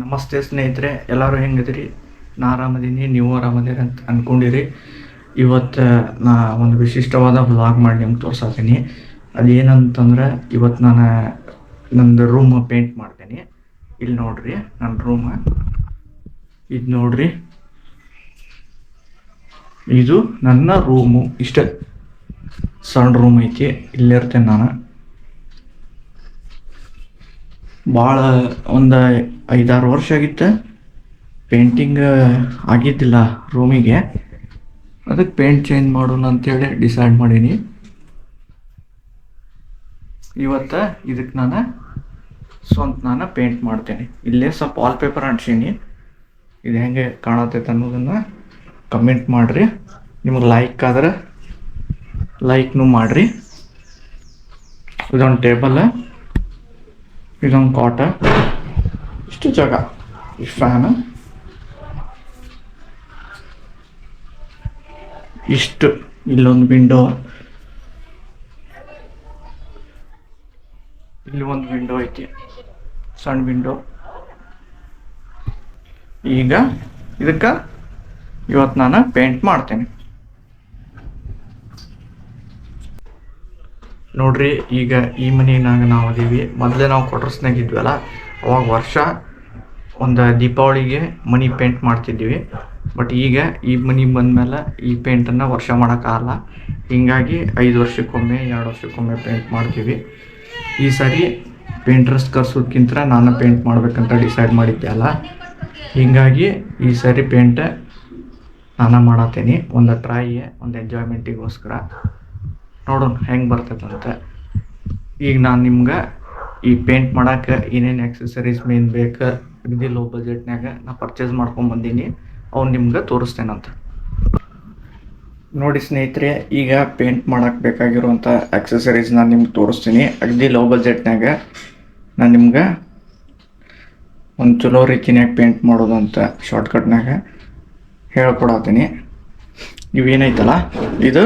ನಮಸ್ತೆ ಸ್ನೇಹಿತರೆ, ಎಲ್ಲರೂ ಹೆಂಗದಿರಿ ನಾ ಆರಾಮದೀನಿ, ನೀವು ಆರಾಮದಿರಿ ಅಂತ ಅನ್ಕೊಂಡಿರಿ. ಇವತ್ತು ನಾ ಒಂದು ವಿಶಿಷ್ಟವಾದ ವ್ಲಾಗ್ ಮಾಡಿ ನಿಮ್ಗೆ ತೋರ್ಸತ್ತೀನಿ ಅದೇನಂತಂದ್ರೆ, ಇವತ್ತು ನಾನು ನಂದು ರೂಮ್ ಪೇಂಟ್ ಮಾಡ್ತೀನಿ. ಇಲ್ಲಿ ನೋಡ್ರಿ ನನ್ನ ರೂಮ್ ಇದು ನೋಡ್ರಿ. ಇದು ನನ್ನ ರೂಮು ಇಷ್ಟ ಸಣ್ಣ ರೂಮ್ ಐತಿ ಇಲ್ಲಿರ್ತೇನೆ ನಾನು. ಭಾಳ ಒಂದು ಐದಾರು ವರ್ಷ ಆಗಿತ್ತು. ಪೇಂಟಿಂಗ್ ಆಗಿದ್ದಿಲ್ಲ ರೂಮಿಗೆ. ಅದಕ್ಕೆ ಪೇಂಟ್ ಚೇಂಜ್ ಮಾಡೋಣ ಅಂತೇಳಿ ಡಿಸೈಡ್ ಮಾಡೀನಿ. ಇವತ್ತು ಇದಕ್ಕೆ ನಾನು ಸ್ವಂತ ನಾನು ಪೇಂಟ್ ಮಾಡ್ತೇನೆ. ಇಲ್ಲೇ ಸ್ವಲ್ಪ ವಾಲ್ ಪೇಪರ್ ಅಂಟಿಸೀನಿ. ಇದು ಹೆಂಗೆ ಕಾಣತೈತೆ ಅನ್ನೋದನ್ನು ಕಮೆಂಟ್ ಮಾಡಿರಿ. ನಿಮಗೆ ಲೈಕ್ ಆದ್ರೆ ಲೈಕ್ನು ಮಾಡಿರಿ. ಇದೊಂದು ಟೇಬಲ್ ಇದೊಂದು ಕಾಟ ಇಷ್ಟು ಜಾಗ. ಈ ಫ್ಯಾನ್ ಇಷ್ಟು. ಇಲ್ಲೊಂದು ವಿಂಡೋ ಇಲ್ಲಿ ಒಂದು ವಿಂಡೋ ಐತಿ. ಸಣ್ಣ ವಿಂಡೋ ಈಗ ಇದಕ್ಕೆ ಇವತ್ತು ನಾನು ಪೇಂಟ್ ಮಾಡ್ತೇನೆ. ನೋಡ್ರಿ, ಈಗ ಈ ಮನೆಯಾಗ ನಾವು ಅದೀವಿ ಮೊದಲೇ ನಾವು ಕ್ವಾರ್ಟರ್ಸ್ನಾಗ ಇದ್ವಲ್ಲ, ಅವಾಗ ವರ್ಷ ಒಂದು ದೀಪಾವಳಿಗೆ ಮನಿ ಪೇಂಟ್ ಮಾಡ್ತಿದ್ವಿ. ಬಟ್ ಈಗ ಈ ಮನೆ ಬಂದಮೇಲೆ ಈ ಪೇಂಟನ್ನು ವರ್ಷ ಮಾಡೋಕ್ಕಾಗಲ್ಲ ಹೀಗಾಗಿ ಐದು ವರ್ಷಕ್ಕೊಮ್ಮೆ, ಎರಡು ವರ್ಷಕ್ಕೊಮ್ಮೆ ಪೇಂಟ್ ಮಾಡ್ತೀವಿ. ಈ ಸಾರಿ ಪೇಂಟ್ರಸ್ ಕರ್ಸೋದ್ಕಿಂತ ನಾನು ಪೇಂಟ್ ಮಾಡ್ಬೇಕಂತ ಡಿಸೈಡ್ ಮಾಡಿದ್ದೆ ಅಲ್ಲ. ಹೀಗಾಗಿ ಈ ಸಾರಿ ಪೇಂಟ್ ನಾನು ಮಾಡತ್ತೀನಿ. ಒಂದು ಟ್ರೈ ಒಂದು ಎಂಜಾಯ್ಮೆಂಟಿಗೋಸ್ಕರ ನೋಡೋಣ ಹೆಂಗೆ ಬರ್ತೈತಂತೆ ಈಗ ನಾನು ನಿಮ್ಗೆ ಈ ಪೇಂಟ್ ಮಾಡೋಕ್ಕೆ ಏನೇನು ಆಕ್ಸೆಸರೀಸ್ ಮೇನ್ ಬೇಕು ಅಗದಿ ಲೋ ಬಜೆಟ್ನಾಗ ನಾ ಪರ್ಚೇಸ್ ಮಾಡ್ಕೊಂಡು ಬಂದೀನಿ. ಅವ್ನು ನಿಮ್ಗೆ ತೋರಿಸ್ತೇನಂತ. ನೋಡಿ ಸ್ನೇಹಿತರೆ, ಈಗ ಪೇಂಟ್ ಮಾಡೋಕ್ಕೆ ಬೇಕಾಗಿರುವಂಥ ಆಕ್ಸೆಸರೀಸ್ ನಾನು ನಿಮ್ಗೆ ತೋರಿಸ್ತೀನಿ. ಅಗದಿ ಲೋ ಬಜೆಟ್ನಾಗ ನಾನು ನಿಮ್ಗೆ ಒಂದು ಚಲೋ ರೀತಿನಾಗ ಪೇಂಟ್ ಮಾಡೋದು ಅಂತ ಶಾರ್ಟ್ಕಟ್ನಾಗ ಹೇಳ್ಕೊಡತ್ತೀನಿ ಇವೇನೈತಲ್ಲ? ಇದು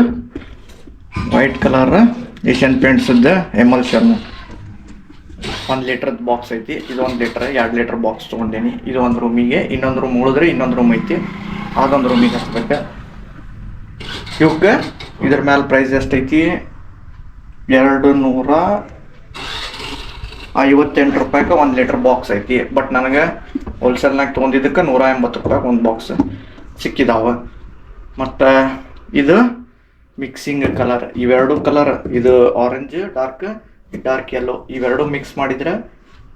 ವೈಟ್ ಕಲರ್ ಏಷ್ಯನ್ ಪೇಂಟ್ಸದ್ದು ಎಮಲ್ ಶರ್ಮ. ಒಂದು ಲೀಟ್ರದ್ದು ಬಾಕ್ಸ್ ಐತಿ. ಇದು ಒಂದು ಲೀಟ್ರ್ ಎರಡು ಲೀಟ್ರ್ ಬಾಕ್ಸ್ ತೊಗೊಂಡೇನಿ. ಇದು ಒಂದು ರೂಮಿಗೆ ಇನ್ನೊಂದು ರೂಮ್ ಉಳಿದ್ರೆ ಇನ್ನೊಂದು ರೂಮ್ ಐತಿ. ಅದೊಂದು ರೂಮಿಗೆ ಹಚ್ಬೇಕು. ಇವಕ್ಕೆ ಇದ್ರ ಮೇಲೆ ಪ್ರೈಸ್ ಎಷ್ಟೈತಿ? ಎರಡು ನೂರ ಐವತ್ತೆಂಟು ರೂಪಾಯಿಗೆ ಒಂದು ಲೀಟ್ರ್ ಬಾಕ್ಸ್ ಐತಿ. ಬಟ್ ನನಗೆ ಹೋಲ್ಸೇಲ್ನಾಗ ತೊಗೊಂಡಿದ್ದಕ್ಕೆ ನೂರ ಎಂಬತ್ತು ರೂಪಾಯಿಗೆ ಒಂದು ಬಾಕ್ಸ್ ಸಿಕ್ಕಿದಾವ. ಮತ್ತು ಇದು ಮಿಕ್ಸಿಂಗ್ ಕಲರ್ ಇವೆರಡು ಕಲರ್ ಇದು ಆರೆಂಜ್ ಡಾರ್ಕ್ ಡಾರ್ಕ್ ಎಲ್ಲೋ ಇವೆರಡು ಮಿಕ್ಸ್ ಮಾಡಿದ್ರೆ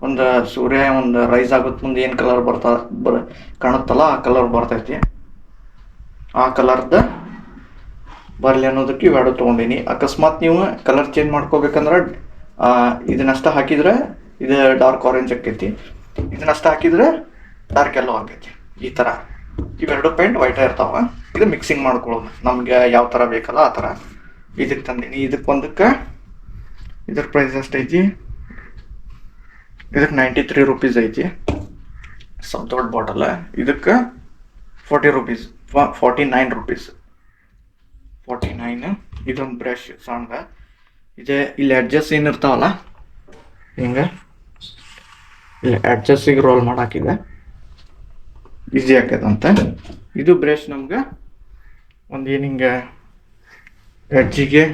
ಒಂದು ಸೂರ್ಯ ಒಂದು ರೈಸ್ ಆಗುತ್ತೆ ಮುಂದೆ ಏನು ಕಲರ್ ಬರ್ತಾ ಬರ ಕಾಣುತ್ತಲ್ಲ, ಆ ಕಲರ್ ಬರ್ತೈತಿ. ಆ ಕಲರ್ದ ಬರಲಿ ಅನ್ನೋದಕ್ಕೆ ಇವೆರಡು ತೊಗೊಂಡೀನಿ. ಅಕಸ್ಮಾತ್ ನೀವು ಕಲರ್ ಚೇಂಜ್ ಮಾಡ್ಕೋಬೇಕಂದ್ರೆ ಇದನ್ನಷ್ಟ ಹಾಕಿದ್ರೆ ಇದು ಡಾರ್ಕ್ ಆರೆಂಜ್ ಆಕೈತಿ. ಇದನ್ನಷ್ಟ ಹಾಕಿದ್ರೆ ಡಾರ್ಕ್ ಎಲ್ಲೋ ಆಕೈತಿ. ಈ ಥರ ಇವೆರಡು ಪೇಂಟ್ ವೈಟ್ ಇರ್ತಾವ. ಇದು ಮಿಕ್ಸಿಂಗ್ ಮಾಡ್ಕೊಳ್ಳೋದು. ನಮಗೆ ಯಾವ ಥರ ಬೇಕಲ್ಲ ಆ ಥರ ಇದಕ್ಕೆ ತಂದೀನಿ. ಇದಕ್ಕೆ ಒಂದಕ್ಕೆ ಇದ್ರ ಪ್ರೈಸ್ ಎಷ್ಟೈತಿ ಇದಕ್ಕೆ ನೈಂಟಿ ತ್ರೀ ರುಪೀಸ್ ಐತಿ. ಸ್ವಲ್ಪ ದೊಡ್ಡ ಬಾಟಲ್ ಇದಕ್ಕೆ forty rupees forty nine rupees forty nine ಇದೊಂದು ಬ್ರಷ್ ಸಣ್ಣ ಇದೆ, ಇಲ್ಲಿ ಅಡ್ಜಸ್ಟ್ ಏನು ಇರ್ತಾವಲ್ಲ? ಹಿಂಗೆ. ಇಲ್ಲಿ ಅಡ್ಜಸ್ಟಿಗೆ ರೋಲ್ ಮಾಡಾಕಿದೆ ಈಸಿ ಆಕೈತಂತೆ ಇದು ಬ್ರಷ್ ನಮ್ಗೆ ಒಂದು ಏನು ಹಿಂಗೆ ಎಡ್ಜಿಗೆ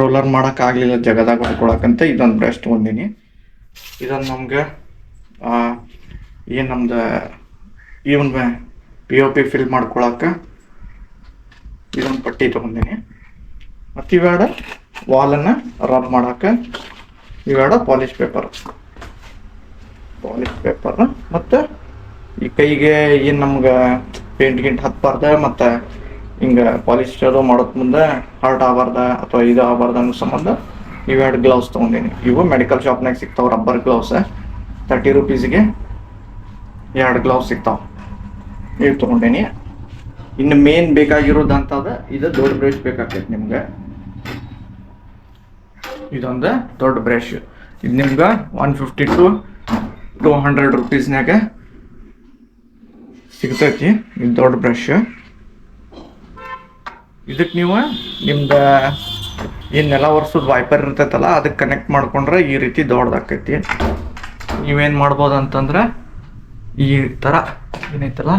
ರೋಲರ್ ಮಾಡೋಕ್ಕಾಗಲಿಲ್ಲ ಜಗದಾಗ ಹೊಡ್ಕೊಳಕಂತ ಇದೊಂದು ಬ್ರಷ್ ತೊಗೊಂಡಿನಿ ಇದೊಂದು ನಮ್ಗೆ ಏನು ನಮ್ದು ಇವನ್ ಪಿ ಒ ಪಿ ಫಿಲ್ ಮಾಡ್ಕೊಳಕ್ಕೆ ಇದೊಂದು ಪಟ್ಟಿ ತೊಗೊಂಡಿನಿ. ಮತ್ತು ಇವೆರಡ ವಾಲನ್ನು ರಬ್ ಮಾಡೋಕ್ಕೆ ಇವೆರಡ ಪಾಲಿಶ್ ಪೇಪರ್ ಪಾಲಿಶ್ ಪೇಪರ್ ಮತ್ತು ಈ ಕೈಗೆ ಏನು ನಮ್ಗೆ ಪೇಂಟ್ ಗಿಂಟ್ ಹತ್ಬಾರ್ದ, ಮತ್ತು ಹಿಂಗೆ ಪಾಲಿಶ್ ಮಾಡೋದ್ ಮುಂದೆ ಹರ್ಟ್ ಆಗಬಾರ್ದ ಅಥವಾ ಇದು ಆಗಬಾರ್ದ ಅನ್ನೋ ಸಂಬಂಧ ಇವೆರಡು ಗ್ಲೌಸ್ ತೊಗೊಂಡೀನಿ. ಇವು ಮೆಡಿಕಲ್ ಶಾಪ್ನಾಗ ಸಿಗ್ತಾವೆ ರಬ್ಬರ್ ಗ್ಲೌಸ್ ತರ್ಟಿ ರುಪೀಸ್ಗೆ ಎರಡು ಗ್ಲೌಸ್ ಸಿಗ್ತಾವೆ. ಇವು ತೊಗೊಂಡೀನಿ. ಇನ್ನು ಮೇನ್ ಬೇಕಾಗಿರೋದು ಅಂತದ ಇದು ದೊಡ್ಡ ಬ್ರಷ್ ಬೇಕಾಗ್ತೈತಿ ನಿಮ್ಗೆ. ಇದೊಂದು ದೊಡ್ಡ ಬ್ರಷ್ ಇದು ನಿಮ್ಗೆ one fifty to two hundred ರುಪೀಸ್ನಾಗ ಸಿಗ್ತೈತಿ. ಇದು ದೊಡ್ಡ ಬ್ರಷ್ ಇದಕ್ಕೆ ನೀವು ನಿಮ್ದು ಏನು ವರ್ಷದ ವೈಪರ್ ಇರ್ತೈತಲ್ಲ ಅದಕ್ಕೆ ಕನೆಕ್ಟ್ ಮಾಡ್ಕೊಂಡ್ರೆ ಈ ರೀತಿ ದೊಡ್ಡದಾಕೈತಿ ನೀವೇನು ಮಾಡ್ಬೋದು ಅಂತಂದ್ರೆ ಈ ಥರ ಏನೈತಲ್ಲ?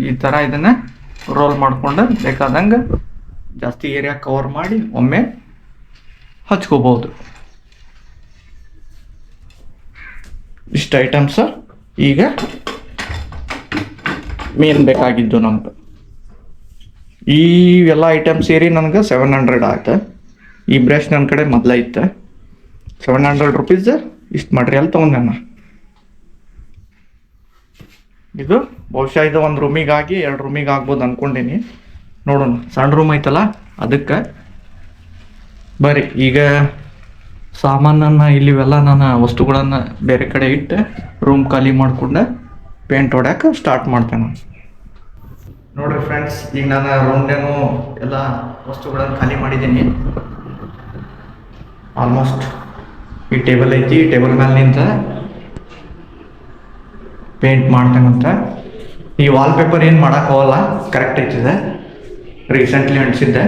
ಈ ಥರ ಇದನ್ನು ರೋಲ್ ಮಾಡ್ಕೊಂಡು ಬೇಕಾದಂಗೆ ಜಾಸ್ತಿ ಏರಿಯಾ ಕವರ್ ಮಾಡಿ ಒಮ್ಮೆ ಹಚ್ಕೋಬೋದು ಇಷ್ಟು ಐಟಮ್ಸ್ ಈಗ ಮೇನ್ ಬೇಕಾಗಿದ್ದು ನಮ್ಗೆ ಈ ಎಲ್ಲ ಐಟಮ್ಸ್ ಸೇರಿ ನನಗೆ ಸೆವೆನ್ ಹಂಡ್ರೆಡ್ ಆಯ್ತು. ಈ ಬ್ರಷ್ ನನ್ನ ಕಡೆ ಮೊದಲ ಇತ್ತು. ಸೆವೆನ್ ಹಂಡ್ರೆಡ್ ರುಪೀಸ್ ಇಷ್ಟು ಮಟೀರಿಯಲ್ ತೊಗೊಂಡೆ ನಾನು? ಇದು ಬಹುಶಃ ಇದು ಒಂದು ರೂಮಿಗಾಗಿ ಎರಡು ರೂಮಿಗೆ ಆಗ್ಬೋದು ಅಂದ್ಕೊಂಡೀನಿ ನೋಡೋಣ, ಸಣ್ಣ ರೂಮ್ ಐತಲ್ಲ, ಅದಕ್ಕೆ. ಬರ್ರಿ, ಈಗ ಸಾಮಾನನ್ನು ಇಲ್ಲಿವೆಲ್ಲ ನಾನು ವಸ್ತುಗಳನ್ನು ಬೇರೆ ಕಡೆ ಇಟ್ಟು ರೂಮ್ ಖಾಲಿ ಮಾಡ್ಕೊಂಡು ಪೇಂಟ್ ಹೊಡ್ಯಾಕೆ ಸ್ಟಾರ್ಟ್ ಮಾಡ್ತೇನೆ ನೋಡ್ರಿ ಫ್ರೆಂಡ್ಸ್ ಈಗ ನಾನು ರೌಂಡೇನು ಎಲ್ಲ ವಸ್ತುಗಳನ್ನು ಖಾಲಿ ಮಾಡಿದ್ದೀನಿ. ಆಲ್ಮೋಸ್ಟ್ ಈ ಟೇಬಲ್ ಐತಿ ಟೇಬಲ್ ಮೇಲೆ ನಿಂತ ಪೇಂಟ್ ಮಾಡ್ತೇನಂತ ಈ ವಾಲ್ ಪೇಪರ್ ಏನು ಮಾಡಕ್ಕೆ ಹೋಗಲ್ಲ ಕರೆಕ್ಟ್ ಐತಿದೆ. ರೀಸೆಂಟ್ಲಿ ಅಂಟಿಸಿದ್ದೆ.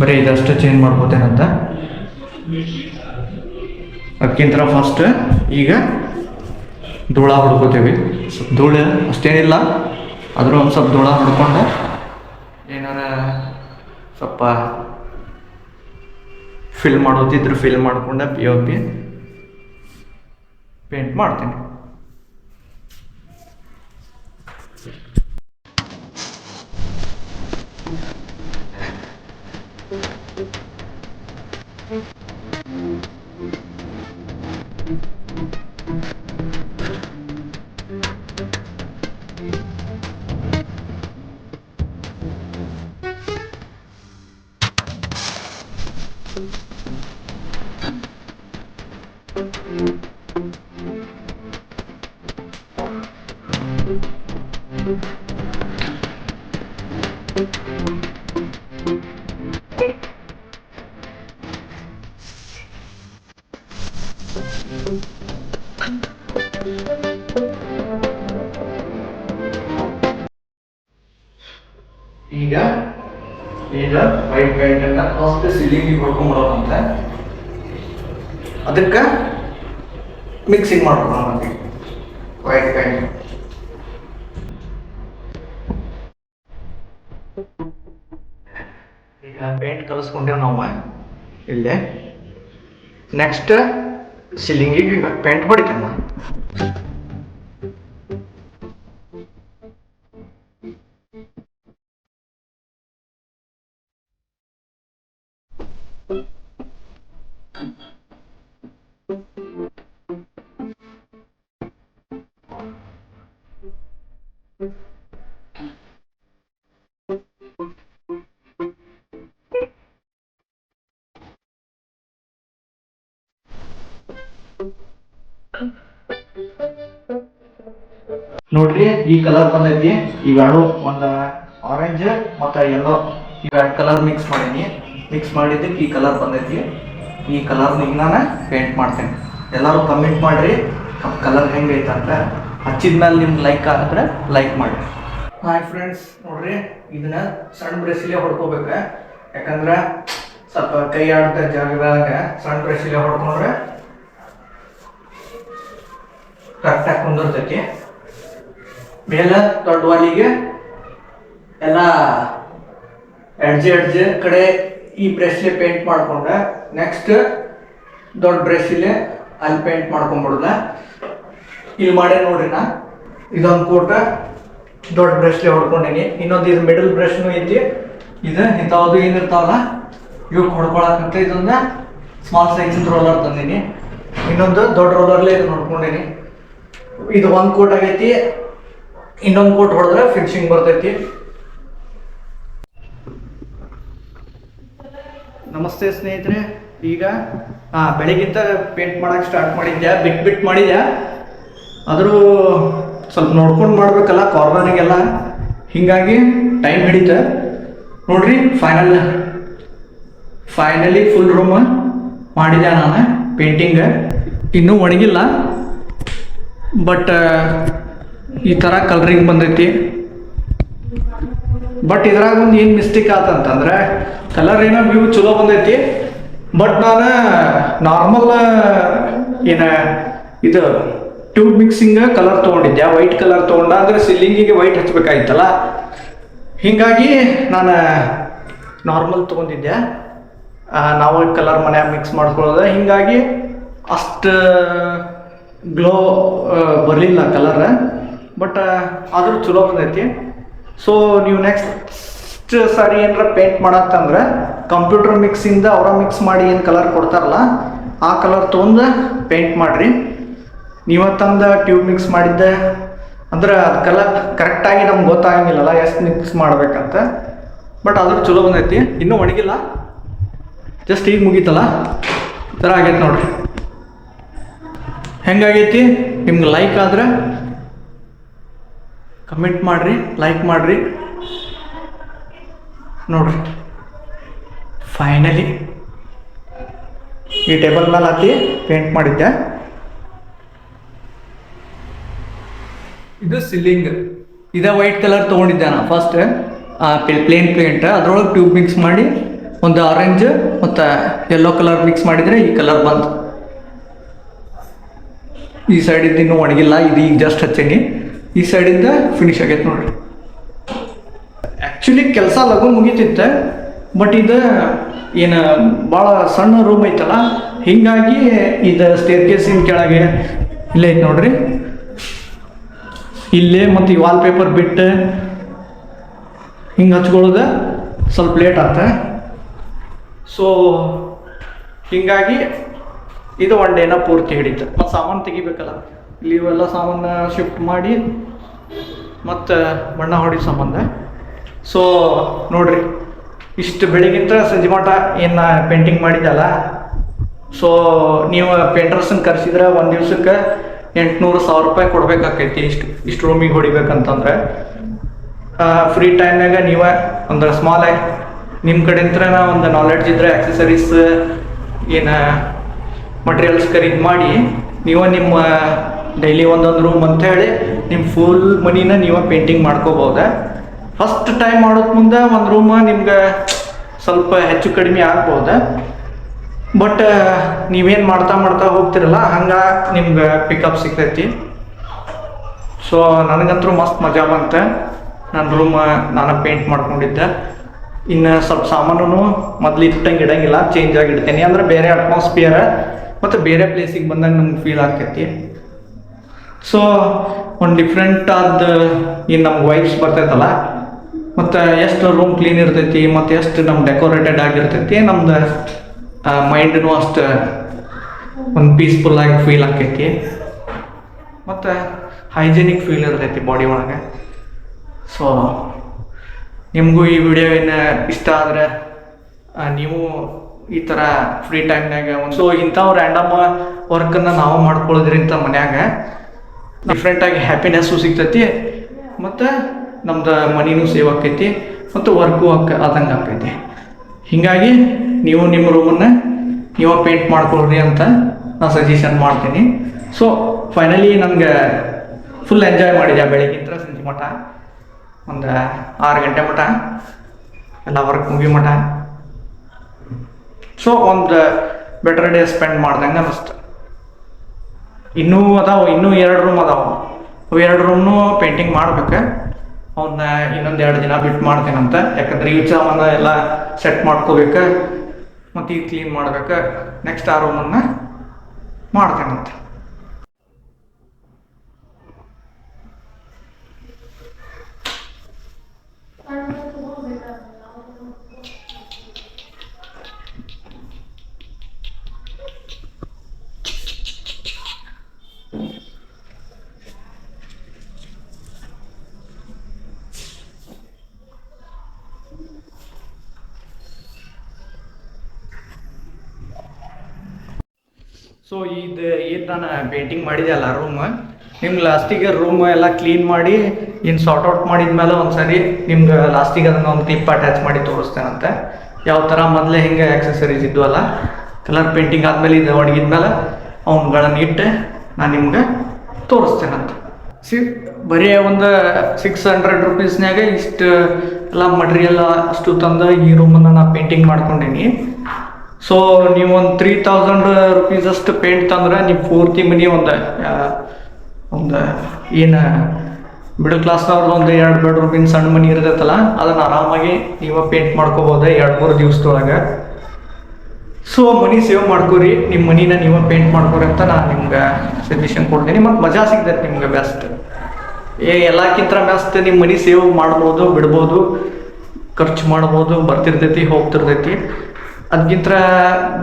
ಬರೀ ಇದಷ್ಟು ಚೇಂಜ್ ಮಾಡ್ಬೋದೇನಂತ ಅದಕ್ಕಿಂತ ಫಸ್ಟ್ ಈಗ ಧೂಳ ಹುಡ್ಕೋತೀವಿ ಧೂಳು ಅಷ್ಟೇನಿಲ್ಲ. ಆದರೂ ಒಂದು ಸ್ವಲ್ಪ ಧೂಳ ಹೊಡ್ಕೊಂಡು. ಏನಾರ ಸ್ವಲ್ಪ ಫಿಲ್ ಮಾಡೋದಿದ್ರೆ ಫಿಲ್ ಮಾಡ್ಕೊಂಡೆ ಪಿ ಒ ಪಿ ಪೇಂಟ್ ಮಾಡ್ತೀನಿ. ಈಗ ಈಗ ವೈಟ್ ಪೇಂಟ್ ಅನ್ನ ಫಸ್ಟ್ ಸೀಲಿಂಗ್ ಹೊಡ್ಕೊಂಡ್ಬಿಡೋದಂತ ಅದಕ್ಕೆ ಮಿಕ್ಸಿಂಗ್ ಮಾಡ್ಕೊಳ್ಳೋಣ ಇಲ್ಲೇ ನೆಕ್ಸ್ಟ್ ಸೀಲಿಂಗಿಗೆ ಪೇಂಟ್ ಹೊಡಿತೇನೆ ನೋಡ್ರಿ, ಈ ಕಲರ್ ಬಂದೈತಿ. ಇವೆರಡು ಒಂದ ಆರೆಂಜ್ ಮತ್ತ ಎಲ್ಲೋ ಇವೆರಡು ಕಲರ್ ಮಿಕ್ಸ್ ಮಾಡೀನಿ. ಮಿಕ್ಸ್ ಮಾಡಿದ್ದಕ್ಕೆ ಈ ಕಲರ್ ಬಂದೈತಿ. ಈ ಕಲರ್ ನಾನು ಪೇಂಟ್ ಮಾಡ್ತೇನೆ. ಎಲ್ಲರೂ ಕಮೆಂಟ್ ಮಾಡ್ರಿ ಕಲರ್ ಹೆಂಗೈತೆ ಅಂತ ಹಚ್ಚಿದ್ಮೇಲೆ ನಿಮ್ಗೆ ಲೈಕ್ ಆಗಿದ್ರೆ ಲೈಕ್ ಮಾಡಿ ಹಾಯ್ ಫ್ರೆಂಡ್ಸ್ ನೋಡ್ರಿ, ಇದನ್ನ ಸಣ್ಣ ಬ್ರೆಸಿಲೆ ಹೊಡ್ಕೋಬೇಕು. ಯಾಕಂದ್ರೆ ಸ್ವಲ್ಪ ಕೈ ಆಡ್ತ ಜಾಗದಾಗ ಸಣ್ಣ ಬ್ರೆಸಿಲೆ ಹೊಡ್ಕೊಂಡ್ರೆ ಕರೆಕ್ಟಾಗಿ ಕುಂದಿರ್ತೈತಿ. ಮೇಲೆ ದೊಡ್ಡ ವಾಲಿಗೆ ಎಲ್ಲ ಎಡ್ಜೆ ಎಡ್ಜೆ ಕಡೆ ಈ ಬ್ರಷ್ಲೆ ಪೇಂಟ್ ಮಾಡ್ಕೊಂಡ್ರೆ ನೆಕ್ಸ್ಟ್ ದೊಡ್ಡ ಬ್ರಷ್ಲೆ ಅಲ್ಲಿ ಪೇಂಟ್ ಮಾಡ್ಕೊಂಡ್ಬಿಡ್ದ ಇಲ್ಲಿ ಮಾಡೇ ನೋಡ್ರಿ ನಾ. ಇದೊಂದು ಕೋಟ ದೊಡ್ಡ ಬ್ರಷ್ಲೆ ಹೊಡ್ಕೊಂಡೀನಿ. ಇನ್ನೊಂದು ಇದು ಮಿಡಲ್ ಬ್ರಷ್ನು ಐತಿ. ಇದು ಇಂಥವ್ದು ಏನಿರ್ತಾವಲ್ಲ ಇವ್ ಹೊಡ್ಕೊಳಕಂತ ಇದೊಂದು ಸ್ಮಾಲ್ ಸೈಜಿನ ರೋಲರ್ ತಂದೀನಿ. ಇನ್ನೊಂದು ದೊಡ್ಡ ರೋಲರ್ಲೆ ಇದು ನೋಡ್ಕೊಂಡೀನಿ ಇದು ಒಂದು ಕೋಟ್ ಆಗೈತಿ. ಇನ್ನೊಂದು ಕೋಟ್ ಹೊಡೆದ್ರೆ ಫಿನಿಶಿಂಗ್ ಬರ್ತೈತಿ. ನಮಸ್ತೆ ಸ್ನೇಹಿತರೆ, ಈಗ ಹಾ ಬೆಳಿಗ್ಗಿಂತ ಪೇಂಟ್ ಮಾಡಕ್ ಸ್ಟಾರ್ಟ್ ಮಾಡಿದ್ಯಾ? ಬಿಟ್ ಬಿಟ್ ಮಾಡಿದ್ದೆ ಆದರೂ ಸ್ವಲ್ಪ ನೋಡ್ಕೊಂಡು ಮಾಡ್ಬೇಕಲ್ಲ ಕಾರ್ನರಿಗೆಲ್ಲ ಹಿಂಗಾಗಿ ಟೈಮ್ ಹಿಡಿತ. ನೋಡ್ರಿ ಫೈನಲ್ ಫೈನಲಿ ಫುಲ್ ರೂಮ್ ಮಾಡಿದೆ ನಾನು ಪೇಂಟಿಂಗ್ ಇನ್ನೂ ಒಣಗಿಲ್ಲ. ಬಟ್ ಈ ಥರ ಕಲರಿಂಗ್ ಬಂದೈತಿ. ಬಟ್ ಇದ್ರಾಗ ಒಂದು ಏನು ಮಿಸ್ಟೇಕ್ ಆತಂತಂದ್ರೆ ಕಲರ್ ಏನೋ ವ್ಯೂ ಚಲೋ ಬಂದೈತಿ ಬಟ್ ನಾನು ನಾರ್ಮಲ್ ಏನ ಇದು ಟ್ಯೂಬ್ ಮಿಕ್ಸಿಂಗ್ ಕಲರ್ ತೊಗೊಂಡಿದ್ದೆ. ವೈಟ್ ಕಲರ್ ತೊಗೊಂಡ ಅಂದ್ರೆ ಸಿಲ್ಲಿಂಗಿಗೆ ವೈಟ್ ಹಚ್ಬೇಕಾಯ್ತಲ್ಲ. ಹೀಗಾಗಿ ನಾನು ನಾರ್ಮಲ್ ತೊಗೊಂಡಿದ್ದೆ. ನಾವು ಕಲರ್ ಮನೆ ಮಿಕ್ಸ್ ಮಾಡ್ಕೊಳ್ಳೋದು. ಹೀಗಾಗಿ ಅಷ್ಟು ಗ್ಲೋ ಬರಲಿಲ್ಲ ಕಲರ್ ಬಟ್ ಆದರೂ ಚಲೋ ಬಂದೈತಿ. ಸೊ ನೀವು ನೆಕ್ಸ್ಟ್ ಸಾರಿ ಏನಾರ ಪೇಂಟ್ ಮಾಡತ್ತಂದ್ರೆ ಕಂಪ್ಯೂಟರ್ ಮಿಕ್ಸಿಂದ ಅವರ ಮಿಕ್ಸ್ ಮಾಡಿ ಏನು ಕಲರ್ ಕೊಡ್ತಾರಲ್ಲ, ಆ ಕಲರ್ ತೊಗೊಂಡು ಪೇಂಟ್ ಮಾಡಿರಿ. ನೀವು ತಂದ ಟ್ಯೂಬ್ ಮಿಕ್ಸ್ ಮಾಡಿದ್ದೆ, ಅಂದ್ರೆ ಅದು ಕಲರ್ ಕರೆಕ್ಟಾಗಿ ನಮ್ಗೆ ಗೊತ್ತಾಗಂಗಿಲ್ಲಲ್ಲ, ಎಷ್ಟು ಮಿಕ್ಸ್ ಮಾಡ್ಬೇಕಂತ. ಬಟ್ ಅದ್ರ ಚಲೋ ಬಂದೈತಿ. ಇನ್ನೂ ಒಣಗಿಲ್ಲ. ಜಸ್ಟ್ ಈಗ ಮುಗೀತಲ್ಲ. ಥರ ಆಗೈತೆ ನೋಡ್ರಿ. ಹೆಂಗಾಗೈತಿ? ನಿಮ್ಗೆ ಲೈಕ್ ಆದ್ರೆ ಕಮೆಂಟ್ ಮಾಡಿರಿ ಲೈಕ್ ಮಾಡಿರಿ. ನೋಡ್ರಿ. ಫೈನಲಿ ಈ ಟೇಬಲ್ ಮೇಲೆ ಹತ್ತಿ ಪೇಂಟ್ ಮಾಡಿದ್ದೆ. ಇದು ಸಿಲಿಂಗ್ ಇದೇ ವೈಟ್ ಕಲರ್ ತೊಗೊಂಡಿದ್ದೆ ನಾನು ಫಸ್ಟ್ ಪ್ಲೇನ್ ಪೇಂಟ್ ಅದ್ರೊಳಗೆ ಟ್ಯೂಬ್ ಮಿಕ್ಸ್ ಮಾಡಿ, ಒಂದು ಆರೆಂಜ್ ಮತ್ತು ಯೆಲ್ಲೋ ಕಲರ್ ಮಿಕ್ಸ್ ಮಾಡಿದರೆ ಈ ಕಲರ್ ಬಂತು. ಈ ಸೈಡಿಂದ ಇನ್ನೂ ಒಣಗಿಲ್ಲ, ಇದು ಈಗ ಜಸ್ಟ್ ಹಚ್ಚೀನಿ. ಈ ಸೈಡಿಂದ ಫಿನಿಶ್ ಆಗೈತೆ ನೋಡ್ರಿ. ಆ್ಯಕ್ಚುಲಿ ಕೆಲಸ ಲಘು ಮುಗಿತಿತ್ತೆ ಬಟ್ ಇದು ಏನು ಭಾಳ ಸಣ್ಣ ರೂಮ್ ಐತಲ್ಲ, ಹೀಗಾಗಿ ಇದು ಸ್ಟೇರ್ ಕೇಸಿನ ಕೆಳಗೆ ಇಲ್ಲೇ ಐತೆ ನೋಡ್ರಿ. ಇಲ್ಲೇ ಮತ್ತು ಈ ವಾಲ್ ಪೇಪರ್ ಬಿಟ್ಟು ಹಿಂಗೆ ಹಚ್ಕೊಳ್ಳೋದು ಸ್ವಲ್ಪ ಲೇಟ್ ಆತ. ಸೊ ಹೀಗಾಗಿ ಇದು ಒನ್ ಡೇನ ಪೂರ್ತಿ ಹಿಡಿತು. ಮತ್ತು ಸಾಮಾನು ತೆಗಿಬೇಕಲ್ಲ. ಇಲ್ಲಿ ಇವೆಲ್ಲ ಸಾಮಾನು ಶಿಫ್ಟ್ ಮಾಡಿ ಮತ್ತು ಬಣ್ಣ ಹೊಡಿ ಸಂಬಂಧ. ಸೊ ನೋಡ್ರಿ, ಇಷ್ಟು ಬೆಳಿಗ್ಗಿಂತ ಸಂಜೆ ಮಟ ಏನು ಪೇಂಟಿಂಗ್ ಮಾಡಿದ್ದಲ್ಲ ಸೊ ನೀವು ಪೇಂಟರ್ಸನ್ನ ಕರೆಸಿದ್ರೆ ಒಂದು ದಿವ್ಸಕ್ಕೆ ಎಂಟುನೂರು ಸಾವಿರ ರೂಪಾಯಿ ಕೊಡ್ಬೇಕಾಕೈತಿ ಇಷ್ಟು ಇಷ್ಟು ರೂಮಿಗೆ ಹೊಡಿಬೇಕಂತಂದ್ರೆ. ಫ್ರೀ ಟೈಮ್ನಾಗ ನೀವೇ ಒಂದು ಸ್ಮಾಲ್ ನಿಮ್ಮ ಕಡೆಯಿಂದ ಒಂದು ನಾಲೆಡ್ಜ್ ಇದ್ರೆ ಆಕ್ಸೆಸರೀಸ್ ಏನು ಮಟೀರಿಯಲ್ಸ್ ಖರೀದಿ ಮಾಡಿ, ನೀವು ನಿಮ್ಮ ಡೈಲಿ ಒಂದೊಂದು ರೂಮ್ ಅಂತ ಹೇಳಿ ನಿಮ್ಮ ಫುಲ್ ಮನಿನ ನೀವು ಪೇಂಟಿಂಗ್ ಮಾಡ್ಕೋಬೋದ. ಫಸ್ಟ್ ಟೈಮ್ ಮಾಡೋದ್ ಮುಂದೆ ಒಂದು ರೂಮ್ ನಿಮ್ಗೆ ಸ್ವಲ್ಪ ಹೆಚ್ಚು ಕಡಿಮೆ ಆಗ್ಬೋದ. ಬಟ್ ನೀವೇನು ಮಾಡ್ತಾ ಮಾಡ್ತಾ ಹೋಗ್ತಿರಲ್ಲ, ಹಂಗೆ ನಿಮ್ಗೆ ಪಿಕಪ್ ಸಿಗ್ತೈತಿ. ಸೊ ನನಗಂತೂ ಮಸ್ತ್ ಮಜಾ ಬಂತ. ನನ್ನ ರೂಮ್ ನಾನು ಪೇಂಟ್ ಮಾಡ್ಕೊಂಡಿದ್ದೆ. ಇನ್ನು ಸ್ವಲ್ಪ ಸಾಮಾನು ಮೊದ್ಲು ಇಟ್ಟಂಗೆ ಇಡಂಗಿಲ್ಲ ಚೇಂಜ್ ಆಗಿ ಇಡ್ತೀನಿ. ಅಂದ್ರೆ ಬೇರೆ ಅಟ್ಮಾಸ್ಫಿಯರ್ ಮತ್ತು ಬೇರೆ ಪ್ಲೇಸಿಗೆ ಬಂದಾಗ ನಮ್ಗೆ ಫೀಲ್ ಆಕೈತಿ ಸೊ ಒಂದು ಡಿಫ್ರೆಂಟ್ ಆದ, ಈ ನಮ್ಮ ವೈಬ್ಸ್ ಬರ್ತೈತಲ್ಲ? ಮತ್ತು ಎಷ್ಟು ರೂಮ್ ಕ್ಲೀನ್ ಇರ್ತೈತಿ, ಮತ್ತು ಎಷ್ಟು ನಮ್ಮ ಡೆಕೋರೇಟೆಡ್ ಆಗಿರ್ತೈತಿ, ನಮ್ದು ಮೈಂಡ್ನೂ ಅಷ್ಟು ಒಂದು ಪೀಸ್ಫುಲ್ ಆಗಿ ಫೀಲ್ ಆಕೈತಿ. ಮತ್ತು ಹೈಜೆನಿಕ್ ಫೀಲ್ ಇರ್ತೈತಿ ಬಾಡಿ ಒಳಗೆ. ಸೊ ನಿಮಗೂ ಈ ವಿಡಿಯೋ ಏನು ಇಷ್ಟ ಆದರೆ ನೀವು ಈ ಥರ ಫ್ರೀ ಟೈಮ್ನಾಗ ಒಂದು ಸೊ ಇಂಥವು ರ್ಯಾಂಡಮ್ ವರ್ಕನ್ನು ನಾವು ಮಾಡ್ಕೊಳ್ಳೋದ್ರಿಂದ ಮನ್ಯಾಗ ಡಿಫ್ರೆಂಟಾಗಿ ಹ್ಯಾಪಿನೆಸ್ಸು ಸಿಗ್ತೈತಿ, ಮತ್ತು ನಮ್ದು ಮನಿನೂ ಸೇವ್ ಆಕೈತಿ ಮತ್ತು ವರ್ಕು ಆಕ ಆದಂಗೆ ಆಕೈತಿ ಹೀಗಾಗಿ ನೀವು ನಿಮ್ಮ ರೂಮನ್ನು ನೀವು ಪೇಂಟ್ ಮಾಡ್ಕೊಳ್ರಿ ಅಂತ ನಾನು ಸಜೆಷನ್ ಮಾಡ್ತೀನಿ. ಸೊ ಫೈನಲಿ ನನಗೆ ಫುಲ್ ಎಂಜಾಯ್ ಮಾಡಿದೆ ಬೆಳಿಗ್ಗಿಂತ ಸಂಜೆ ಮಠ? ಒಂದು ಆರು ಗಂಟೆ ಮಠ? ಎಲ್ಲ ವರ್ಕ್ ಮುಗಿ ಮಠ? ಸೊ ಒಂದು ಬೆಟರ್ ಡೇ ಸ್ಪೆಂಡ್ ಮಾಡ್ದಂಗೆ ಅನ್ನಿಸ್ತು ಇನ್ನೂ ಅದಾವ, ಇನ್ನೂ ಎರಡು ರೂಮ್ ಅದಾವ. ಅವು ಎರಡು ರೂಮ್ನು ಪೇಂಟಿಂಗ್ ಮಾಡ್ಬೇಕು. ಅವನ್ನ ಇನ್ನೊಂದು ಎರಡು ದಿನ ಬಿಟ್ಟು ಮಾಡ್ತೀನಂತ. ಯಾಕಂದ್ರೆ ಈ ಸಾಮಾನ ಎಲ್ಲ ಸೆಟ್ ಮಾಡ್ಕೋಬೇಕು. ಮತ್ತು ಈಗ ಕ್ಲೀನ್ ಮಾಡ್ಬೇಕು. ನೆಕ್ಸ್ಟ್ ಆ ರೂಮನ್ನು ಮಾಡ್ತೇನಂತ. ಸೊ ಇದು ಏನು ನಾನು ಪೇಂಟಿಂಗ್ ಮಾಡಿದೆ ಅಲ್ಲ ರೂಮ್ ನಿಮ್ಗೆ ಲಾಸ್ಟಿಗೆ ರೂಮ್ ಎಲ್ಲ ಕ್ಲೀನ್ ಮಾಡಿ ಇನ್ನು ಸಾರ್ಟ್ ಔಟ್ ಮಾಡಿದ್ಮೇಲೆ ಒಂದ್ಸರಿ ನಿಮ್ಗೆ ಲಾಸ್ಟಿಗೆ ಅದನ್ನ ಒಂದು ಕ್ಲಿಪ್ ಅಟ್ಯಾಚ್ ಮಾಡಿ ತೋರಿಸ್ತೇನಂತೆ. ಯಾವ ಥರ ಮೊದಲೇ ಹಿಂಗೆ ಆಕ್ಸೆಸರೀಸ್ ಅಲ್ಲ ಕಲರ್ ಪೇಂಟಿಂಗ್ ಆದಮೇಲೆ ಇದು ಒಣಗಿದ್ಮೇಲೆ ಅವ್ನುಗಳನ್ನ ಇಟ್ಟು ನಾನು ನಿಮ್ಗೆ ತೋರಿಸ್ತೇನಂತೆ. ಸಿ, ಬರೀ ಒಂದು ಸಿಕ್ಸ್ ಹಂಡ್ರೆಡ್ ರುಪೀಸ್ನಾಗ ಇಷ್ಟು ಎಲ್ಲ ಮಟೀರಿಯಲ್ ಅಷ್ಟು ತಂದು ಈ ರೂಮನ್ನು ನಾನು ಪೇಂಟಿಂಗ್ ಮಾಡ್ಕೊಂಡೀನಿ. ಸೊ ನೀವು ಒಂದು ತ್ರೀ ತೌಸಂಡ್ ರುಪೀಸ್ ಅಷ್ಟು ಪೇಂಟ್ ತಂದ್ರೆ ನೀವು ಪೂರ್ತಿ ಮನಿ ಒಂದು ಒಂದು ಏನು ಮಿಡಲ್ ಕ್ಲಾಸ್ನವ್ರದ್ದು ಒಂದು ಎರಡು ಬೆಡ್ರೂಮಿನ ಸಣ್ಣ ಮನಿ ಇರ್ತೈತಲ್ಲ, ಅದನ್ನು ಆರಾಮಾಗಿ ನೀವು ಪೇಂಟ್ ಮಾಡ್ಕೋಬೋದು ಎರಡು ಮೂರು ದಿವಸದೊಳಗೆ. ಸೊ ಮನಿ ಸೇವ್ ಮಾಡ್ಕೊರಿ ನಿಮ್ಮ ಮನಿನ ನೀವು ಪೇಂಟ್ ಮಾಡ್ಕೊರಿ ಅಂತ ನಾನು ನಿಮ್ಗೆ ಸಜೆಷನ್ ಕೊಡ್ತೀನಿ. ಮತ್ತು ಮಜಾ ಸಿಗ್ತೈತೆ ನಿಮ್ಗೆ ಬೆಸ್ಟ್ ಏ, ಎಲ್ಲಕ್ಕಿಂತ ಬೆಸ್ಟ್ ನಿಮ್ಮ ಮನಿ ಸೇವ್ ಮಾಡ್ಬೋದು, ಬಿಡ್ಬೋದು, ಖರ್ಚು ಮಾಡ್ಬೋದು, ಬರ್ತಿರ್ತೈತಿ, ಹೋಗ್ತಿರ್ತೈತಿ. ಅದಕ್ಕಿಂತ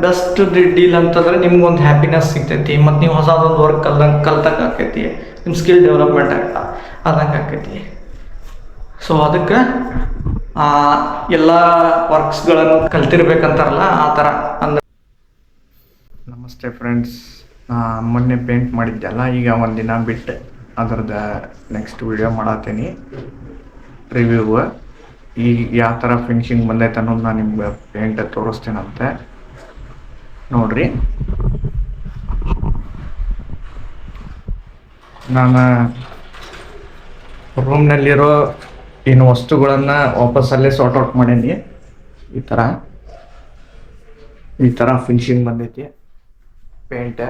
ಬೆಸ್ಟ್ ಡೀಲ್ ಅಂತಂದ್ರೆ ನಿಮ್ಗೊಂದು ಹ್ಯಾಪಿನೆಸ್ ಸಿಗ್ತೈತಿ, ಮತ್ತು ನೀವು ಹೊಸದೊಂದು ವರ್ಕ್ ಕಲ್ದಂಗೆ, ಕಲ್ತಂಗೆ ಆಕೈತಿ. ನಿಮ್ಮ ಸ್ಕಿಲ್ ಡೆವಲಪ್ಮೆಂಟ್ ಆಗ್ತಾ, ಆದಂಗೆ ಆಕೈತಿ. ಸೊ ಅದಕ್ಕೆ ಎಲ್ಲ ವರ್ಕ್ಸ್ಗಳನ್ನು ಕಲ್ತಿರ್ಬೇಕಂತಾರಲ್ಲ, ಆ ಥರ ಅಂದ್ರೆ ನಮಸ್ತೆ ಫ್ರೆಂಡ್ಸ್ ಮೊನ್ನೆ ಪೇಂಟ್ ಮಾಡಿದ್ದೆಲ್ಲ, ಈಗ ಒಂದಿನ ಬಿಟ್ಟು. ಅದ್ರದ್ದು ನೆಕ್ಸ್ಟ್ ವಿಡಿಯೋ ಮಾಡತ್ತೀನಿ ರಿವ್ಯೂ ಈಗ ಯಾವ ಥರ ಫಿನಿಶಿಂಗ್ ಬಂದೈತೆ ಅನ್ನೋದು ನಾನು ನಿಮ್ಗೆ ಪೇಂಟ್ ತೋರಿಸ್ತೀನಂತೆ. ನೋಡ್ರಿ. ನಾನು ರೂಮ್ನಲ್ಲಿರೋ ಏನು ವಸ್ತುಗಳನ್ನು ವಾಪಸ್ ಅಲ್ಲೇ ಸಾರ್ಟ್ ಔಟ್ ಮಾಡೀನಿ. ಈ ಥರ ಈ ಥರ ಫಿನಿಶಿಂಗ್ ಬಂದೈತಿ. ಪೇಂಟ್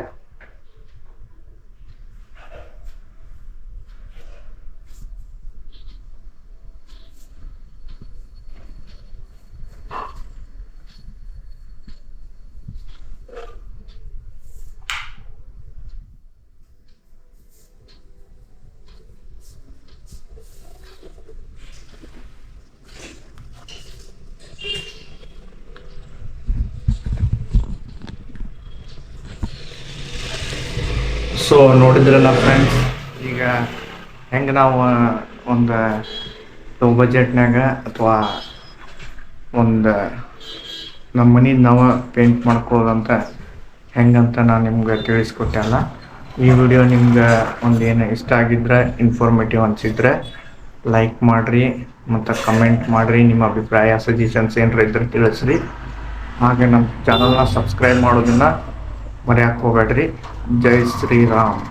ಸೊ ನೋಡಿದ್ರಲ್ಲ ಫ್ರೆಂಡ್ಸ್ ಈಗ ಹೆಂಗೆ ನಾವು ಒಂದು ಲೋ ಬಜೆಟ್ನಾಗ ಅಥವಾ ಒಂದು ನಮ್ಮ ಮನೆ ನಾವು ಪೇಂಟ್ ಮಾಡ್ಕೊಳ್ಳೋದಂತ ಹೆಂಗಂತ ನಾನು ನಿಮ್ಗೆ ತಿಳಿಸ್ಕೊಟ್ಟೆ ಅಲ್ಲ. ಈ ವಿಡಿಯೋ ನಿಮ್ಗೆ ಒಂದು ಏನು ಇಷ್ಟ ಆಗಿದ್ರೆ ಇನ್ಫಾರ್ಮೇಟಿವ್ ಅನಿಸಿದ್ರೆ ಲೈಕ್ ಮಾಡಿರಿ ಮತ್ತು ಕಮೆಂಟ್ ಮಾಡಿರಿ, ನಿಮ್ಮ ಅಭಿಪ್ರಾಯ ಸಜೆಷನ್ಸ್ ಏನಾರ ಇದ್ರೆ ತಿಳಿಸ್ರಿ. ಹಾಗೆ ನಮ್ಮ ಚಾನಲ್ನ ಸಬ್ಸ್ಕ್ರೈಬ್ ಮಾಡೋದನ್ನ ಮರೆಯಕ್ಕೆ ಹೋಗ್ಬೇಡ್ರಿ ಜೈ ಶ್ರೀರಾಮ್.